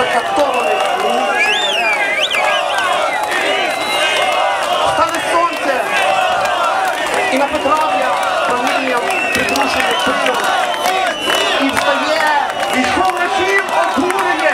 закатований Стане сонце і на потравля промінням придушених пил. І встає, і шов речів обурює.